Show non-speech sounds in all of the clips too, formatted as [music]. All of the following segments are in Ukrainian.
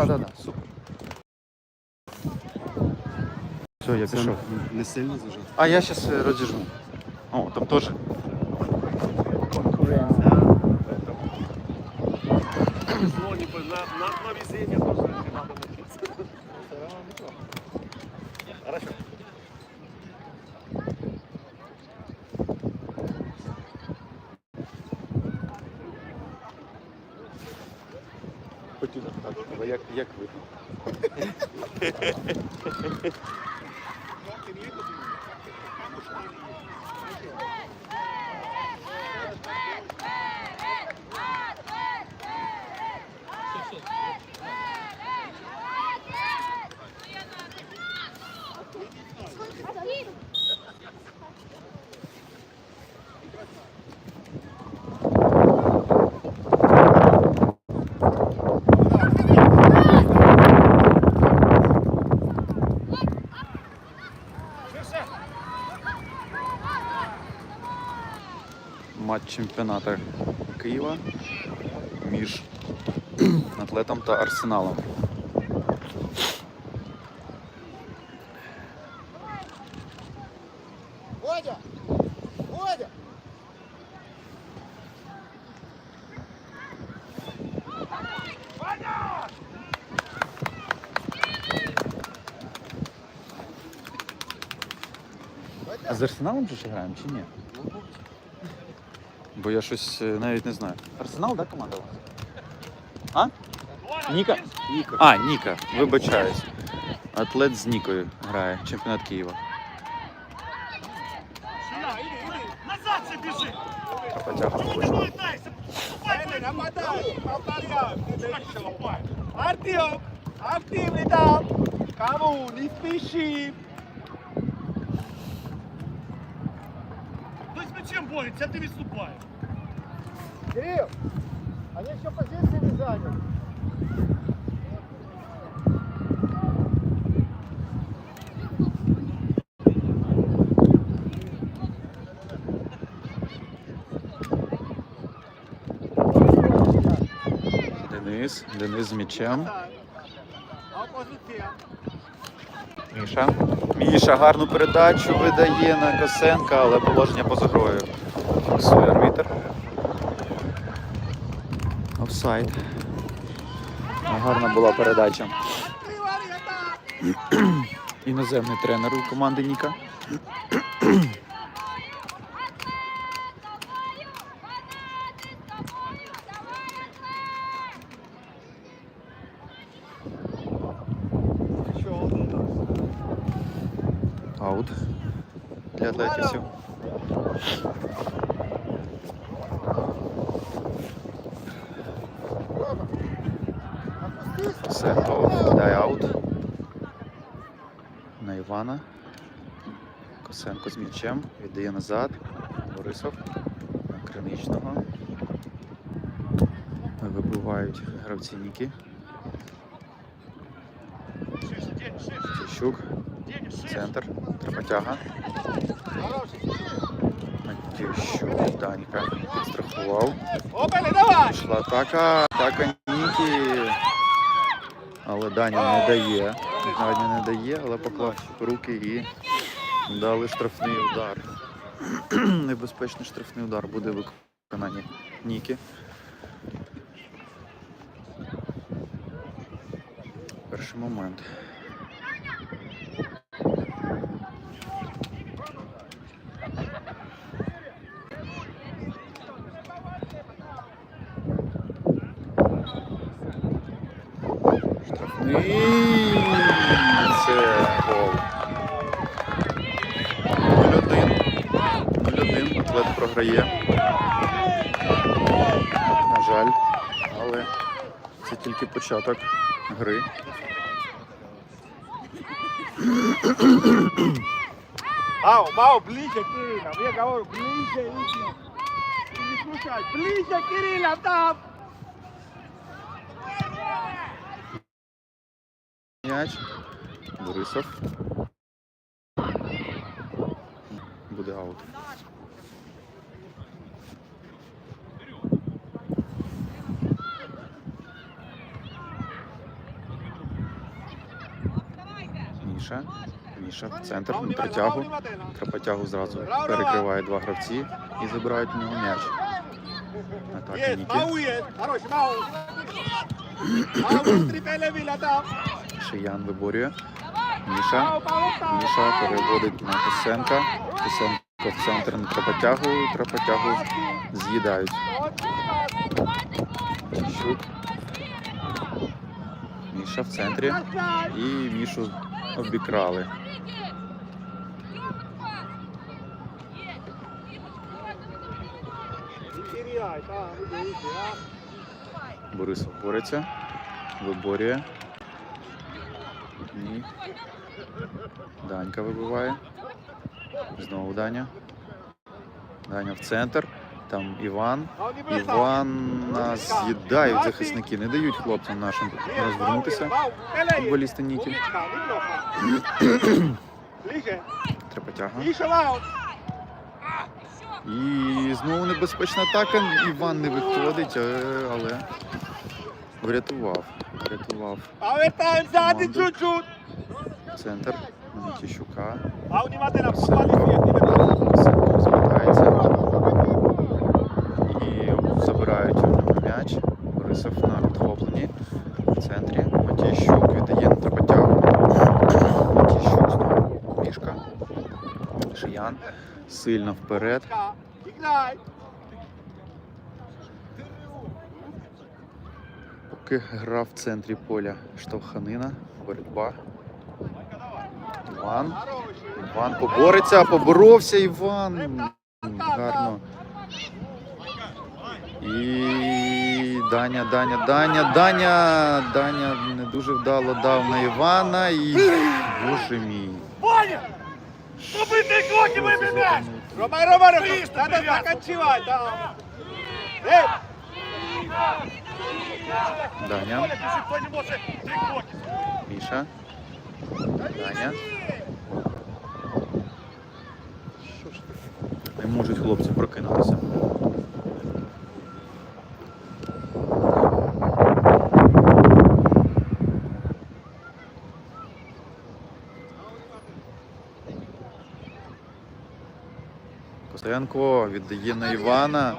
Да, да, да, супер. Все, я пішов. не сильно зажато. А я зараз розіжму. О, там теж. Конкуренция. на, на, на везение тоже не надо учиться. Хотів запитати, але як, як видно? [laughs] матч чемпіонату Києва між [clears throat] атлетом та арсеналом. Водя! Водя! А з арсеналом же ж граємо чи ні? Бо я щось е, навіть не знаю. Арсенал, так, команда у вас? А? Ніка? Ніка. А, Ніка, вибачаюсь. Атлет з Нікою грає, чемпіонат Києва. Сюда, иди, иди. Назад все бежи. А потяга Чего побачила. не пытайся? Ступай, нападай! Повторяю! Как ступай? Артем! Активный там! Кому? Не спеши! Кто с мячом борется, а ты выступаешь. Кирилл! Они еще позиции не заняли. Денис, Денис з м'ячем. Міша. Міша гарну передачу видає на Косенка, але положення поза грою. Фіксує Офсайд. Гарна була передача. Іноземний тренер у команди Ніка. То виглядає аут. На Івана. Косенко з м'ячем. Віддає назад. Борисов. На Криничного. Вибивають гравці Ніки. Тищук. Центр. Тропотяга. Тищук. Данька підстрахував. Пішла атака. Атака Ніки. Але Даня не дає. Даня не дає, але поклав руки і дали штрафний удар. [clears throat] Небезпечний штрафний удар буде виконання Ніки. Перший момент. Штрафний. Це гол. 0-1. 0-1. Атлет програє. На жаль. Але це тільки початок гри. Vamos, vamos, ближе, Кирилл. Я говорю, ближе, иди. Не слушай. Ближе, Кирилл, там! М'яч. Борисов. Буде аут. Міша. Міша в центр на протягу. Трапотягу зразу перекриває два гравці і забирають у нього м'яч. Атака Ніки. Шиян виборює. Міша. Міша переводить на Косенка. Косенко в центр на Трапотягу. Трапотягу з'їдають. Міша в центрі. І Мішу обікрали. Борисов бореться. Виборює. Ні. Данька вибиває. Знову Даня. Даня в центр. Там Іван. Івана з'їдають захисники, не дають хлопцям нашим розвернутися. Футболісти. Умничка, неплохо. [coughs] Трепотяга. І знову небезпечна атака. Іван не виходить, е, але врятував. Врятував Команду. центр на Мітіщука. А унімати на попали Сенко розвертається. І забирають у нього м'яч. Борисов на підхопленні. В центрі. Матіщук віддає на Трапотягу. Матіщук знову. Мішка. Шиян. Сильно вперед. Поки гра в центрі поля штовханина, боротьба. Іван. Іван побореться, поборовся Іван. Гарно. І Даня, Даня, Даня, Даня. Даня не дуже вдало дав на Івана і. Боже мій. Ваня! кроки, коті вибігай! Ромай, Ромай, Ромай. Треба заканчивати. да. Ей, Даня. Міша. Даня. Що ж ти? Не можуть хлопці прокинутися. Костенко віддає на Івана.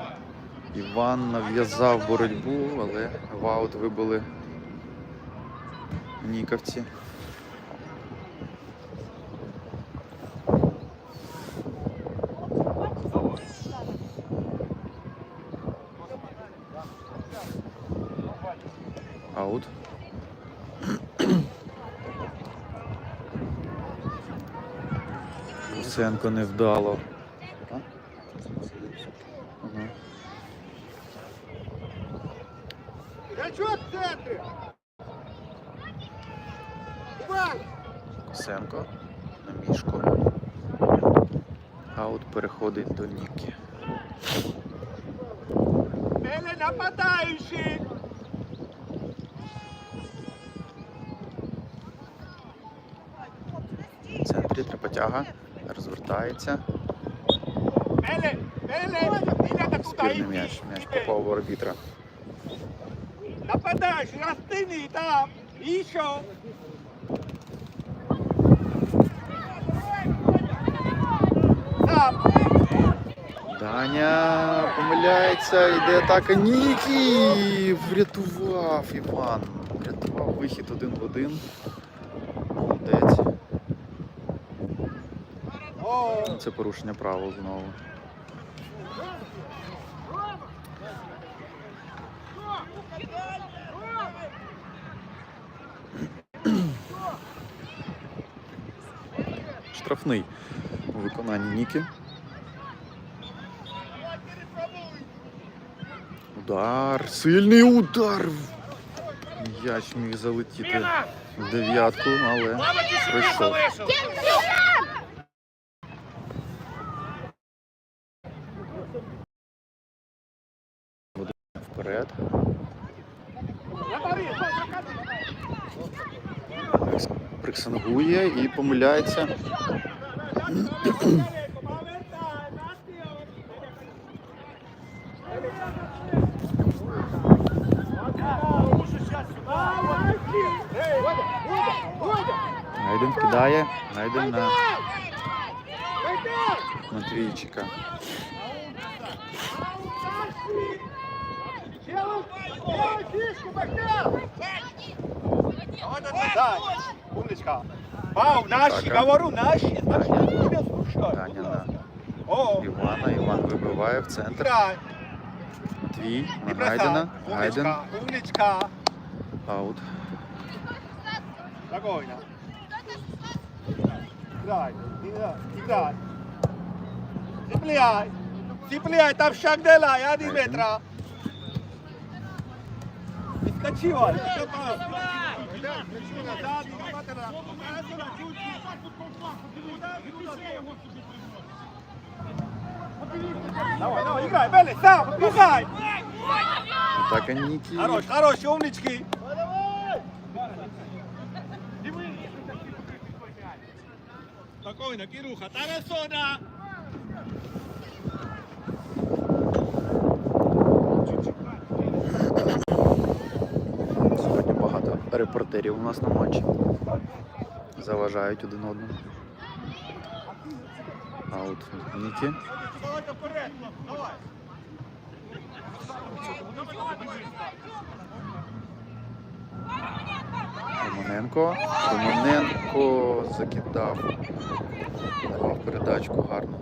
Іван нав'язав боротьбу, але в аут вибили Нікавці. Аут. Луценко невдало. Ага. Косенко на мішку. Аут переходить до Ніки. Пеле нападаючий. В центрі трепотяга. Розвертається. Пеле, Пеле. Не надо туди Спірний м'яч. М'яч попав в арбітра. Нападаючий, розтини там. І що? Там. Даня помиляється, йде атака Нікі. Врятував Іван. Врятував вихід один в один. Молодець. Це порушення правил знову. Штрафний у виконанні Ніки. Удар. Сильний удар. М'яч міг залетіти в дев'ятку, але пройшов. залишив! Вперед. Наталі, Приксангує і помиляється. Тому що щас сюди. А Гайден кидає. Гайден на Матвійчика. Да, умничка. Мау, наши, Так, а? говорю, наши. Значит, Таня. не слушай. Таня на О, Івана. Іван вибиває в центр. играй. Матвій Не на Гайдена. бросай. Гайден. Умничка, умничка. Аут. Спокойно. Играй, играй, играй. Цепляй. Цепляй, там шаг делай, один Гайден. метра. Скачи, Валь. Давай, давай, играй, Белли, сам, пухай. Атака Нікі. Хорош, хорош, умнички. Спокойно, Кируха, Тарасона. Репортерів у нас на матчі. Заважають один одному. Аут від Нікі. Романенко. Романенко закидав. Давав передачку гарно.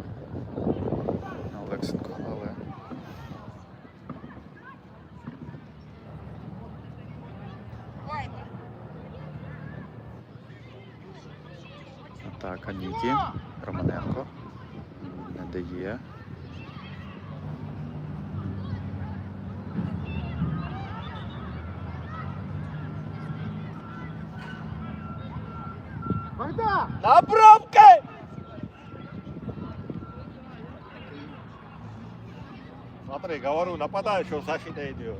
Атака Нікі. Романенко. Не дає. На пробке! Смотри, говорю, нападающего защита идет.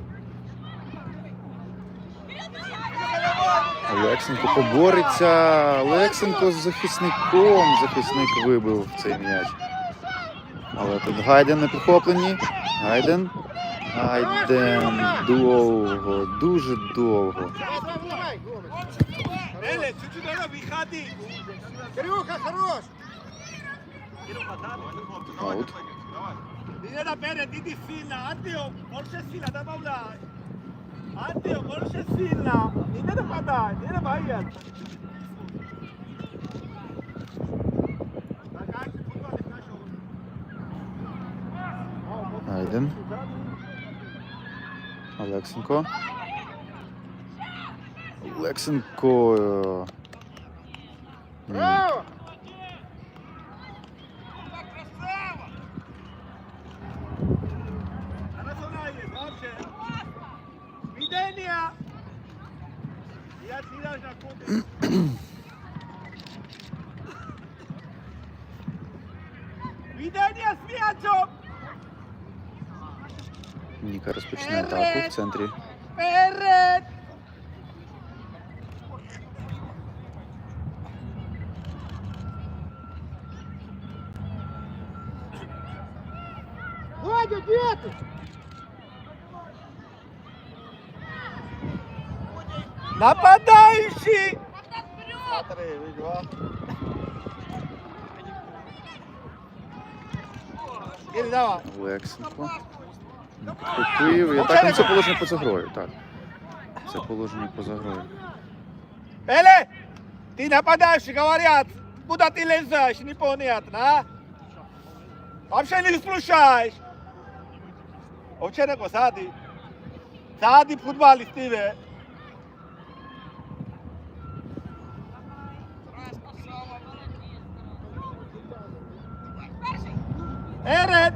Олексенко побореться. Олексенко з захисником. Захисник вибив цей м'яч. Але тут Гайден на підхопленні. Гайден. Гайден довго, дуже довго. Кирюха, хорош! Аут. Не надо перед, иди сильно. Антио, больше сильно, добавляй. Антио, больше сильно. Не надо подать, не надо бояться. Гайден. Олексенко. Олексенко. е, атаку в центрі. Вперед. Вадя, где ты? Нападающий! Смотри, видишь, Иди, підхопив. Я так, ну це положення поза грою. Так. Це положення поза грою. Пеле, ты нападающий, говорят, куда ты лезешь, непонятно, а? Вообще не слушаешь. Вообще не сади. Сади футболист тебе. Ере!